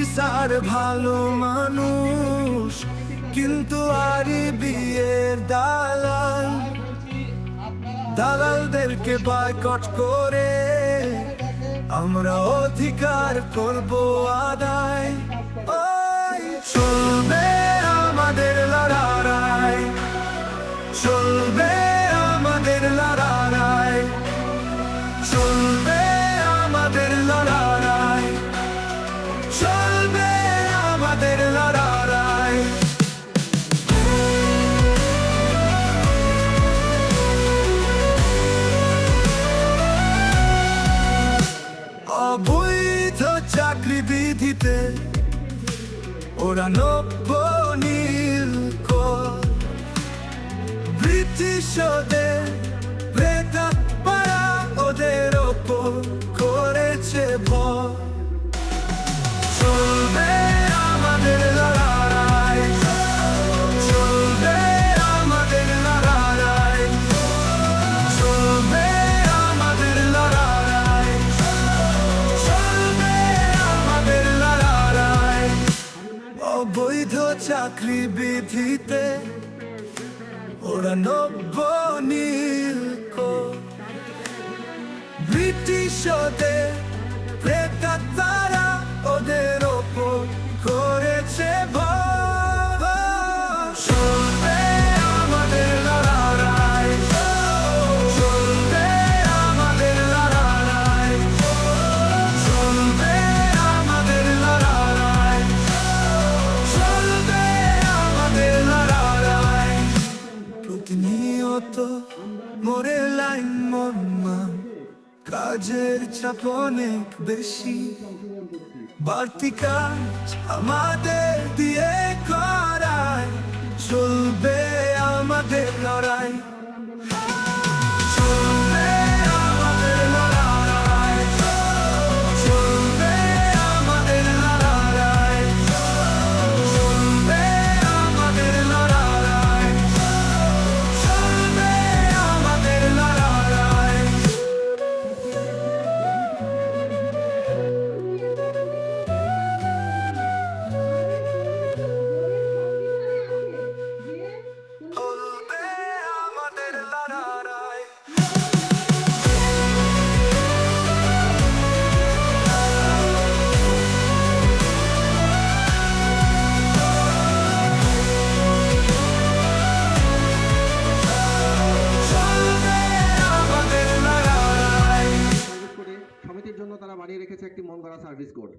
আমার ভালো মানুষ কিন্তু আরে বিয়ের দালাল। দালালদেরকে বয়কট করে আমরা অধিকার করব আদায়। চাকরি বিধিতে ওরা নব্য নীল ব্রিটিশদের ওদের ওপর চাকরি বিধিতে ওরা নব্য ব্রিটিশদের প্রেতা তারা ওদের কাজের চাপ অনেক বেশি। বাড়তি কাজ আমাদের দিয়ে করায় চলবে আমাদের লড়াই। বানিয়ে রেখেছে একটি মন গড়া সার্ভিস কোড